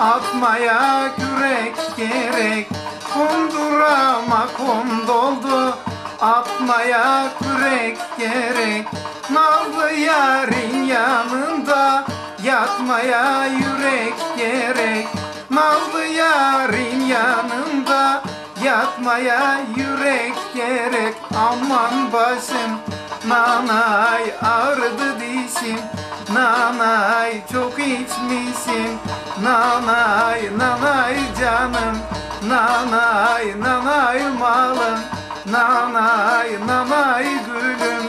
Atmaya kürek gerek. Kundurama kum doldu. Atmaya kürek gerek. Nazlı yarın yanında. Yatmaya yürek gerek. Nazlı yarın yanında. Yatmaya yürek gerek. Aman başım Nanay ağrıdı dişim Nanay çok içmişim. Nanay nanay canım. Nanay nanay malım. Nanay nanay gülüm.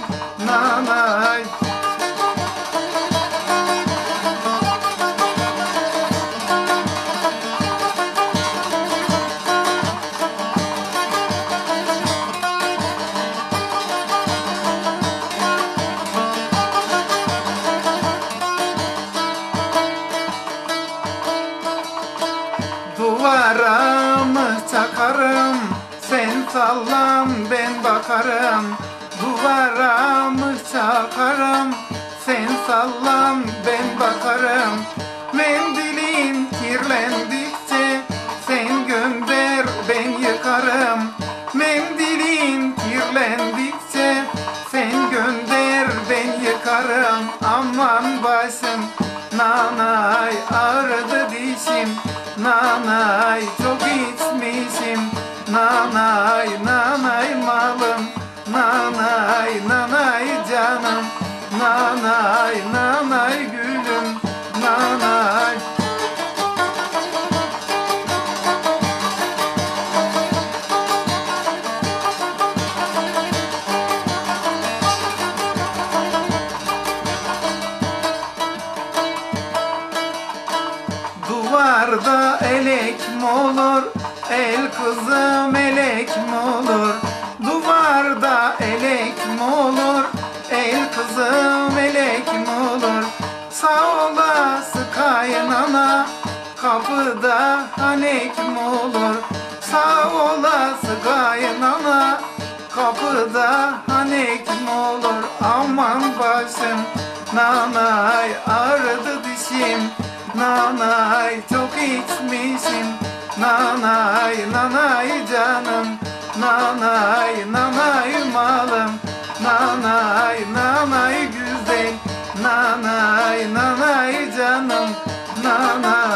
Nanay Duvara mı çakarım Sen sallan ben bakarım. Duvara mı çakarım Sen sallan ben bakarım. Mendilin kirlendikçe Sen gönder ben yıkarım. Mendilin Nanay çok içmişim. Nanay nanay malım. Nanay nanay canım. Nanay nanay gülüm. Nanay Duvarda elek mi olur? El kızı melek mi olur? Duvarda elek mi olur? El kızı melek mi olur? Sağ olası kaynana Kapıda hanek mi olur? Sağ olası kaynana Kapıda hanek mi olur? Aman başım Nanay ağrıdı içmişim. Nanay nanay canım. Nanay nanay malım. Nanay nanay güzel. Nanay nanay canım. Nanay